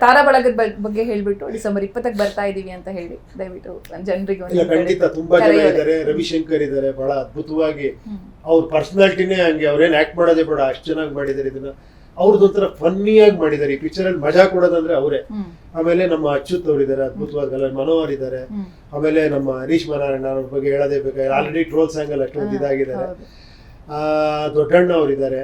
ತಾರಾ ಬಳಗದ ಬಗ್ಗೆ ಹೇಳ್ಬಿಟ್ಟು ಡಿಸೆಂಬರ್ ಇಪ್ಪತ್ತಕ್ಕೆ ಬರ್ತಾ ಇದೀವಿ ಅಂತ ಹೇಳಿ. ದಯವಿಟ್ಟು ಜನರಿಗೆ ಖಂಡಿತ ತುಂಬಾ ಜನ ಇದ್ದಾರೆ. ರವಿಶಂಕರ್ ಇದ್ದಾರೆ. ಬಹಳ ಅದ್ಭುತವಾಗಿ ಅವ್ರ ಪರ್ಸನಾಲಿಟಿನೇ ಹಂಗೆ ಅವ್ರೇನ್ ಆಕ್ಟ್ ಮಾಡೋದೇ ಬೇಡ ಅಷ್ಟು ಚೆನ್ನಾಗಿ ಮಾಡಿದ್ದಾರೆ ಇದನ್ನ. ಅವ್ರದ್ದೊಂಥರ ಫನ್ನಿಯಾಗಿ ಮಾಡಿದ್ದಾರೆ. ಈ ಪಿಕ್ಚರ್ ಅಲ್ಲಿ ಮಜಾ ಕೊಡೋದಂದ್ರೆ ಅವರೇ. ಆಮೇಲೆ ನಮ್ಮ ಅಚ್ಯುತ್ ಅವರಿದ್ದಾರೆ ಅಲ್ಲ ಮನೋಹರ್ ಇದ್ದಾರೆ. ಆಮೇಲೆ ನಮ್ಮ ಹರೀಶ್ ಮನಾರಾಯಣ ಅವ್ರ ಬಗ್ಗೆ ಹೇಳೋದೇ ಬೇಕಾದ್ರೆ ಆಲ್ರೆಡಿ ಟ್ರೋಲ್ ಸಾಂಗ್ ಅಲ್ಲಿ ಅಷ್ಟೊಂದು ಇದಾಗಿದ್ದಾರೆ ಆ, ದೊಡ್ಡಣ್ಣ ಅವರಿದ್ದಾರೆ.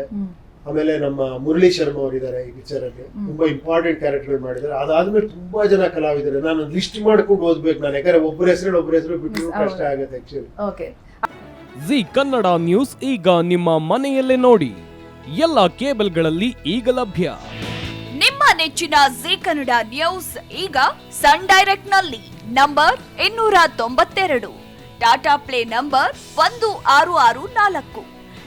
ಆಮೇಲೆ ನಮ್ಮ ಮುರಳಿ ಶರ್ಮಾ ಅವರಿದ್ದಾರೆ ಈ ಪಿಕ್ಚರ್ ಅಲ್ಲಿ. ತುಂಬಾ ಇಂಪಾರ್ಟೆಂಟ್ ಕ್ಯಾರೆಕ್ಟರ್ ಮಾಡಿದ್ದಾರೆ. ಅದಾದ್ಮೇಲೆ ತುಂಬಾ ಜನ ಕಲಾವಿದರು. ನಾನು ಲಿಸ್ಟ್ ಮಾಡ್ಕೊಂಡು ಓದ್ಬೇಕು ನಾನು. ಯಾಕಂದ್ರೆ ಒಬ್ಬರ ಹೆಸರು ಒಬ್ಬರ ಹೆಸರು ಬಿಟ್ಟು ಕಷ್ಟ ಆಗುತ್ತೆ actually okay Zee Kannada news ಈಗ ನಿಮ್ಮ ಮನೆಯಲ್ಲೇ ನೋಡಿ. ಎಲ್ಲ ಕೇಬಲ್ಗಳಲ್ಲಿ ಈಗ ಲಭ್ಯ. ನಿಮ್ಮ ನೆಚ್ಚಿನ ಜಿ ಕನ್ನಡ ನ್ಯೂಸ್ ಈಗ ಸನ್ ಡೈರೆಕ್ಟ್ನಲ್ಲಿ. ನಂಬರ್ ಇನ್ನೂರ ತೊಂಬತ್ತೆರಡು. ಟಾಟಾ ಪ್ಲೇ ನಂಬರ್ ಒಂದು ಆರು ಆರು ನಾಲ್ಕು.